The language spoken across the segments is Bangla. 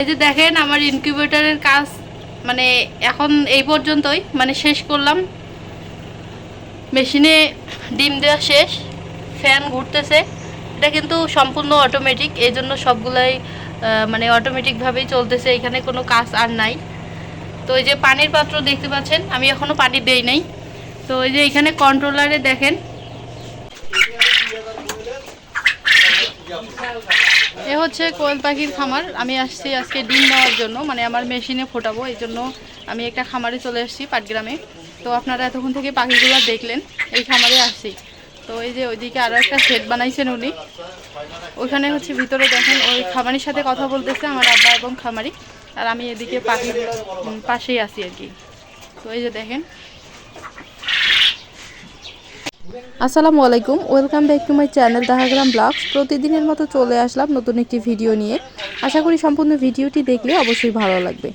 এই যে দেখেন আমার ইনকিউবেটরের কাজ মানে এখন এই পর্যন্তই মানে শেষ করলাম। মেশিনে ডিম দেওয়া শেষ, ফ্যান ঘুরতেছে। এটা কিন্তু সম্পূর্ণ অটোমেটিক এই জন্য সবগুলাই মানে অটোমেটিকভাবেই চলতেছে, এখানে কোনো কাজ আর নাই। তো এই যে পানির পাত্র দেখতে পাচ্ছেন, আমি এখনও পানি দেই নাই। তো এই যে এখানে কন্ট্রোলারে দেখেন। এ হচ্ছে কোয়েল পাখির খামার। আমি আসছি আজকে ডিম নেওয়ার জন্য মানে আমার মেশিনে ফোটাবো এই জন্য আমি একটা খামারে চলে আসছি পাটগ্রামে। তো আপনারা এতক্ষণ থেকে পাখিগুলো দেখলেন এই খামারে আসছি। তো এই যে ওইদিকে আরও একটা সেট বানাইছেন উনি। ওইখানে হচ্ছে ভিতরে দেখেন ওই খামারির সাথে কথা বলতেছে আমার আব্বা এবং খামারি। আর আমি এদিকে উম, পাশেই আছি আর কি। তো এই যে দেখেন আসসালামু আলাইকুম, welcome back to my channel Dahagram vlogs. প্রতিদিনের মতো চলে আসলাম নতুন একটি ভিডিও নিয়ে। আশা করি সম্পূর্ণ ভিডিওটি দেখলে অবশ্যই ভালো লাগবে।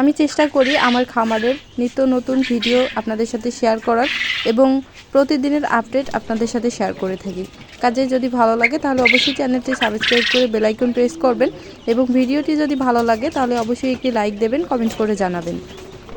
আমি চেষ্টা করি আমার খামারের নিত্য নতুন ভিডিও আপনাদের সাথে শেয়ার করার এবং প্রতিদিনের আপডেট আপনাদের সাথে শেয়ার করে থাকি। কাজে যদি ভালো লাগে তাহলে অবশ্যই চ্যানেলটি সাবস্ক্রাইব করে বেলাইকন প্রেস করবেন এবং ভিডিওটি যদি ভালো লাগে তাহলে অবশ্যই একটি লাইক দেবেন, কমেন্ট করে জানাবেন।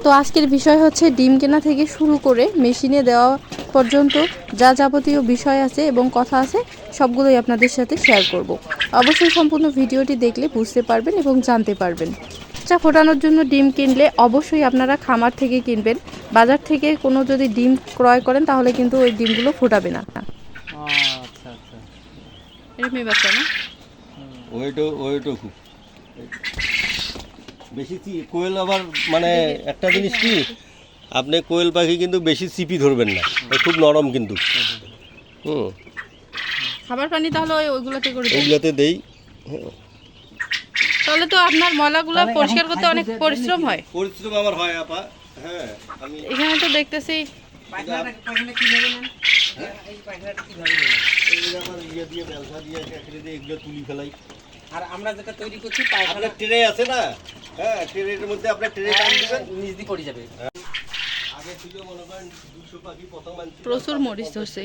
তো আজকের বিষয় হচ্ছে ডিম কেনা থেকে শুরু করে মেশিনে দেওয়া পর্যন্ত যা যাবতীয় বিষয় আছে এবং কথা আছে সবগুলোই আপনাদের সাথে শেয়ার করব। অবশ্যই সম্পূর্ণ ভিডিওটি দেখলে বুঝতে পারবেন এবং জানতে পারবেন। বাচ্চা ফোটানোর জন্য ডিম কিনলে অবশ্যই আপনারা খামার থেকে কিনবেন। বাজার থেকে কোনো যদি ডিম ক্রয় করেন তাহলে কিন্তু ওই ডিমগুলো ফোটাবে না। আচ্ছা আচ্ছা। এরকমই বাচ্চা না? ওয়েটও ওয়েটও খুব। বেশি চি- কোয়েল আবার মানে একটা জিনিস কি? আপনি কোয়েল পাখি কিন্তু বেশি চিপি ধরবেন না। খুব নরম কিন্তু। হুম। খাবার পানি তাহলে ওই ওইগুলোতে করে। ওইগুলোতে দেই। তাহলে তো আপনার ময়লাগুলো পরিষ্কার করতে অনেক পরিশ্রম হয়। পরিশ্রম আমার হয় আপা। হ্যাঁ আমি এখানে তো দেখতেছি এই যে আমার ইয়ে আর আমরা যেটা তৈরি করছি পায়খানা ট্রে আছে না? হ্যাঁ ট্রেনের মধ্যে আপনার ট্রে দিবেন নিচ দিয়ে পড়ে যাবে। প্রচুর মরিচ ধরছে।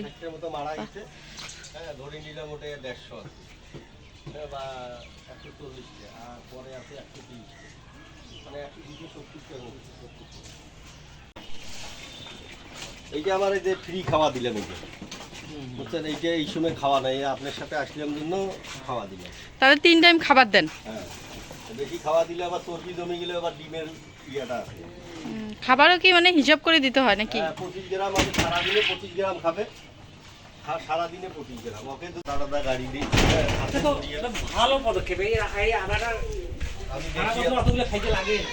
হ্যাঁ ধরে নিলাম ওটা দেড়শো হ্যাঁ, বা একশো চল্লিশটা আর পরে আছে একশো মানে একশো দুশো সত্তরটা এইটা আমার এই যে ফ্রি খাওয়া দিলাম এই যে। বুঝছেন এইটা এই সময় খাওয়া নাই আপনার সাথে আসলাম জন্য খাওয়া দিলাম। তাহলে তিন টাইম খাবার দেন। হ্যাঁ। বেশি খাওয়া দিলে আবার চর্বি জমে গেলে আবার ডিমের ইয়েটা আছে। খাবারও কি মানে হিসাব করে দিতে হয় নাকি? হ্যাঁ, পঁচিশ গ্রাম আমি সারাদিনে পঁচিশ গ্রাম খাবে। সারাদিনে পঁচিশ গ্রাম। ওকে তো দাদা গাড়ি দিই হ্যাঁ, ভালো পদক্ষেপ। এই এই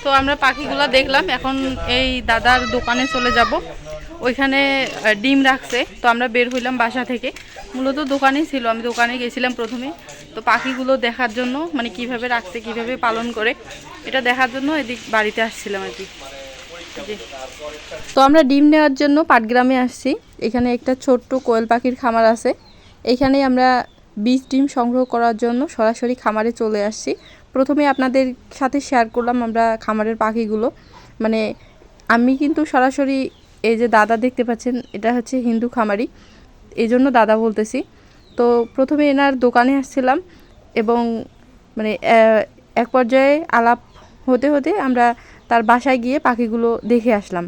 তো আমরা পাখিগুলো দেখলাম, এখন এই দাদার দোকানে চলে যাব। ওইখানে ডিম রাখছে, তো আমরা বের হইলাম বাসা থেকে। মূলত দোকানেই ছিল, আমি দোকানে গেছিলাম প্রথমে। তো পাখিগুলো দেখার জন্য মানে কীভাবে রাখছে, কীভাবে পালন করে, এটা দেখার জন্য এদিক বাড়িতে আসছিলাম আর কি। তো আমরা ডিম নেওয়ার জন্য পাটগ্রামে আসছি। এখানে একটা ছোট্ট কোয়েল পাখির খামার আছে। এখানেই আমরা বীজ ডিম সংগ্রহ করার জন্য সরাসরি খামারে চলে আসছি। প্রথমে আপনাদের সাথে শেয়ার করলাম আমরা খামারের পাখিগুলো। মানে আমি কিন্তু সরাসরি এই যে দাদা দেখতে পাচ্ছেন, এটা হচ্ছে হিন্দু খামারি। এই জন্য দাদা বলতেছি। তো প্রথমে এনার দোকানে আসছিলাম এবং মানে এক পর্যায়ে আলাপ হতে হতে আমরা তার বাসায় গিয়ে পাখিগুলো দেখে আসলাম।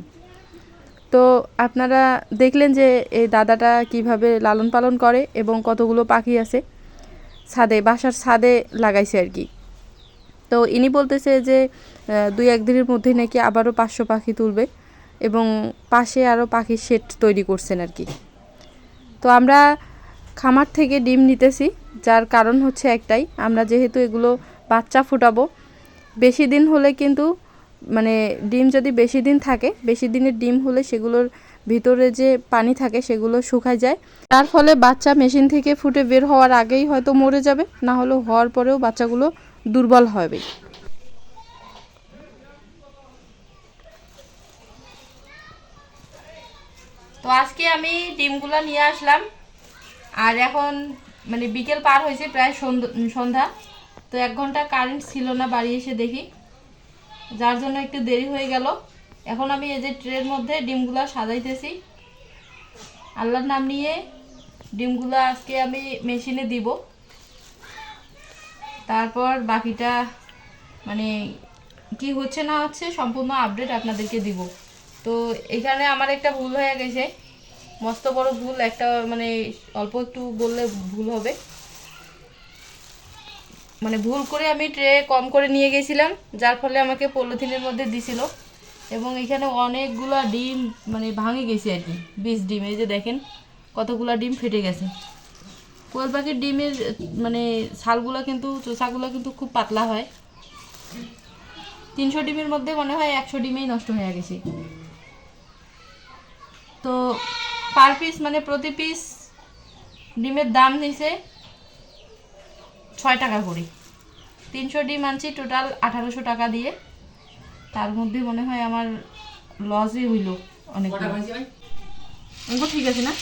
তো আপনারা দেখলেন যে এই দাদাটা কীভাবে লালন পালন করে এবং কতগুলো পাখি আছে। ছাদে, বাসার ছাদে লাগাইছে আর কি। তো ইনি বলতেছে যে দুই একদিনের মধ্যেই নাকি আবারও পাঁচশো পাখি তুলবে এবং পাশে আরও পাখির শেড তৈরি করছেন আর কি। তো আমরা খামার থেকে ডিম নিতেছি, যার কারণ হচ্ছে একটাই, আমরা যেহেতু এগুলো বাচ্চা ফুটাবো, বেশি দিন হলে কিন্তু মানে ডিম যদি বেশি দিন থাকে, বেশি দিনের ডিম হলে সেগুলোর ভিতরে যে পানি থাকে সেগুলো শুকায় যায়। তার ফলে বাচ্চা মেশিন থেকে ফুটে বের হওয়ার আগেই হয়তো মরে যাবে, না হলে হওয়ার পরেও বাচ্চাগুলো দুর্বল হবে। তো আজকে আমি ডিমগুলো নিয়ে আসলাম। আর এখন মানে বিকেল পার হয়েছে, প্রায় সন্ধ্য- তো এক ঘণ্টা কারেন্ট ছিল না, বাড়ি এসে দেখি। যার জন্য একটু দেরি হয়ে গেল। এখন আমি এই যে ট্রের মধ্যে ডিমগুলো সাজাইতেছি। আল্লাহর নাম নিয়ে ডিমগুলো আজকে আমি মেশিনে দিব। তারপর বাকিটা মানে কি হচ্ছে না হচ্ছে সম্পূর্ণ আপডেট আপনাদেরকে দিব। তো এখানে আমার একটা ভুল হয়ে গেছে। মস্ত বড় ভুল, একটা মানে অল্প একটু বললে ভুল হবে। মানে ভুল করে আমি ট্রে কম করে নিয়ে গেছিলাম, যার ফলে আমাকে পলিথিনের মধ্যে দিছিল। এবং এখানে অনেকগুলা ডিম মানে ভাঙে গেছে আর কি বিশ ডিম, এই যে দেখেন কতগুলা ডিম ফেটে গেছে। কোয়েল পাখির ডিমের মানে ছালগুলো কিন্তু, চোষাগুলো কিন্তু খুব পাতলা হয়। তিনশো ডিমের মধ্যে মনে হয় একশো ডিমেই নষ্ট হয়ে গেছে। তো পার পিস মানে প্রতি পিস ডিমের দাম নিছে ছয় টাকা করে। তিনশো ডিম আনছি টোটাল আঠারোশো টাকা দিয়ে। তার মধ্যে মনে হয় আমার লসই হইল অনেক অঙ্ক ঠিক আছে না?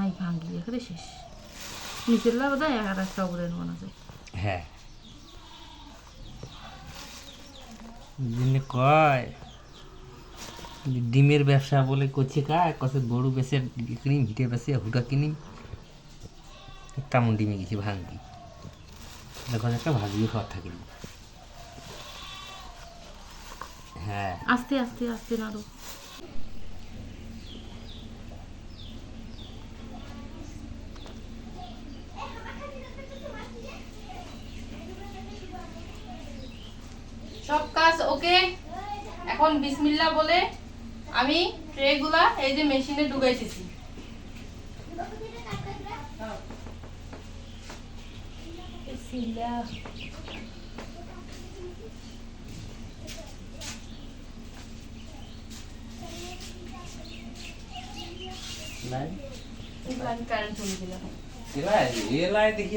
আই ভাঙ্গি এখানে শেষ। নিচের লা বোধ হয় আর একটা উপরে মনে আছে। হ্যাঁ। কয়? ডিমের ব্যবসা বলে করছে কায় কত গরু বেচে কিনি ভিটে বেচে হুটা কিনিম তেমন ডিমে গেছি ভাঙ্গি দেখো একটা ভাবিও সব থাকিনি হ্যাঁ। আস্তে আস্তে আস্তে নাড়ো। সব কাজ ওকে? এখন বিসমিল্লা বলে আমি ট্রেগুলা এই যে মেশিনে ঢুকাইতেছি। কারেন্ট চলে দিলাম এলাই দেখি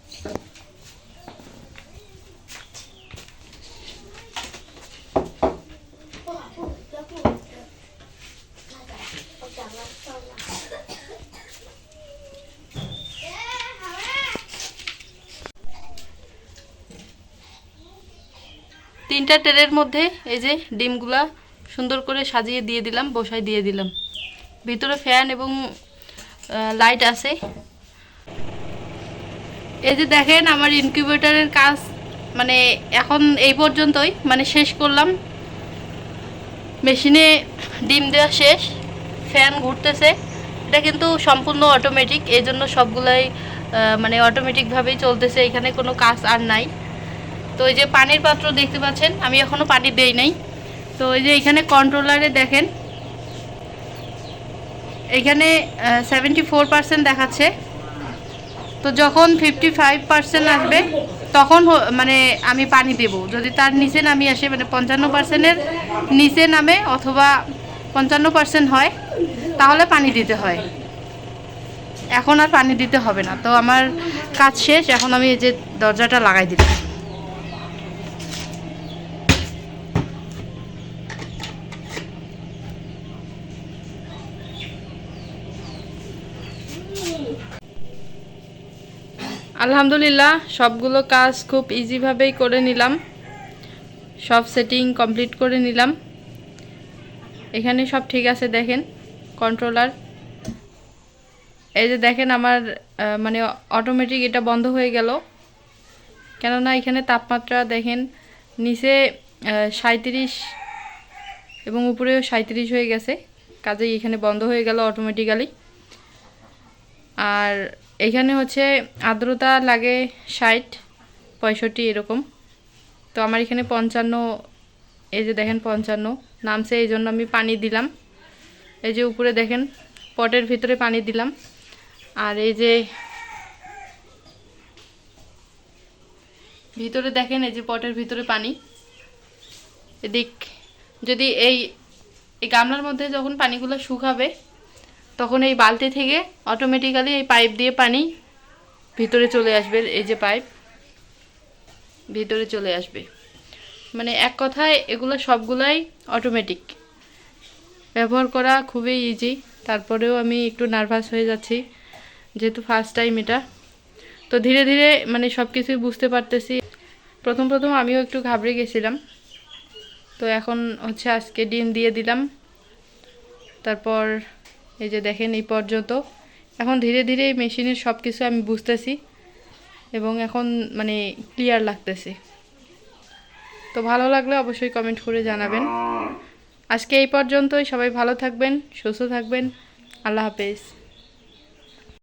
তিনটা ট্রের মধ্যে এই যে ডিমগুলা সুন্দর করে সাজিয়ে দিয়ে দিলাম বসাই দিয়ে দিলাম। ভিতরে ফ্যান এবং লাইট আছে। এই যে দেখেন আমার ইনকিউবেটরের কাজ মানে এখন এই পর্যন্তই মানে শেষ করলাম। মেশিনে ডিম দেওয়া শেষ, ফ্যান ঘুরতেছে। এটা কিন্তু সম্পূর্ণ অটোমেটিক এই জন্য সবগুলাই মানে অটোমেটিকভাবেই চলতেছে, এখানে কোনো কাজ আর নাই। তো এই যে পানির পাত্র দেখতে পাচ্ছেন, আমি এখনও পানি দেই নাই। তো এই যে এখানে কন্ট্রোলারে দেখেন, এখানে সেভেন্টি ফোর পার্সেন্ট দেখাচ্ছে। তো যখন ফিফটি ফাইভ পার্সেন্ট আসবে, তখন মানে আমি পানি দেব যদি তার নিচে নামি আসে মানে পঞ্চান্ন পার্সেন্টের নিচে নামে অথবা পঞ্চান্ন পার্সেন্ট হয়, তাহলে পানি দিতে হয়। এখন আর পানি দিতে হবে না। তো আমার কাজ শেষ, এখন আমি এই যে দরজাটা লাগাই দিলাম আলহামদুলিল্লাহ, সবগুলো কাজ খুব ইজিভাবেই করে নিলাম। সব সেটিং কমপ্লিট করে নিলাম। এখানে সব ঠিক আছে, দেখেন কন্ট্রোলার এই যে দেখেন আমার মানে অটোমেটিক এটা বন্ধ হয়ে গেল। কেননা এখানে তাপমাত্রা, দেখেন, নিচে সাঁত্রিশ এবং উপরেও সাঁত্রিশ হয়ে গেছে। কাজেই এখানে বন্ধ হয়ে গেল অটোমেটিক্যালি আর এখানে হচ্ছে আর্দ্রতা লাগে ষাট, পঁয়ষট্টি এরকম। তো আমার এখানে পঞ্চান্ন, এই যে দেখেন পঞ্চান্ন, নামছে এই জন্য আমি পানি দিলাম। এই যে উপরে দেখেন, পটের ভিতরে পানি দিলাম। আর এই যে ভিতরে দেখেন, এই যে পটের ভিতরে পানি। এদিক, যদি এই এই গামলার মধ্যে যখন পানিগুলো শুকাবে তখন এই বালতি থেকে অটোমেটিক্যালি এই পাইপ দিয়ে পানি ভিতরে চলে আসবে, এই যে পাইপ ভিতরে চলে আসবে। মানে এক কথায় এগুলো সবগুলাই অটোমেটিক ব্যবহার করা খুবই ইজি তারপরেও আমি একটু নার্ভাস হয়ে যাচ্ছি, যেহেতু ফার্স্ট টাইম এটা। তো ধীরে ধীরে মানে সব কিছুই বুঝতে পারতেছি। প্রথম প্রথম আমিও একটু ঘাবড়ে গেছিলাম। তো এখন হচ্ছে আজকে ডিম দিয়ে দিলাম। তারপর এই যে দেখেন এই পর্যন্ত। এখন ধীরে ধীরে এই মেশিনের সব কিছু আমি বুঝতেছি এবং এখন মানে ক্লিয়ার লাগতেছে। তো ভালো লাগলে অবশ্যই কমেন্ট করে জানাবেন। আজকে এই পর্যন্তই। সবাই ভালো থাকবেন, সুস্থ থাকবেন। আল্লাহ হাফেজ।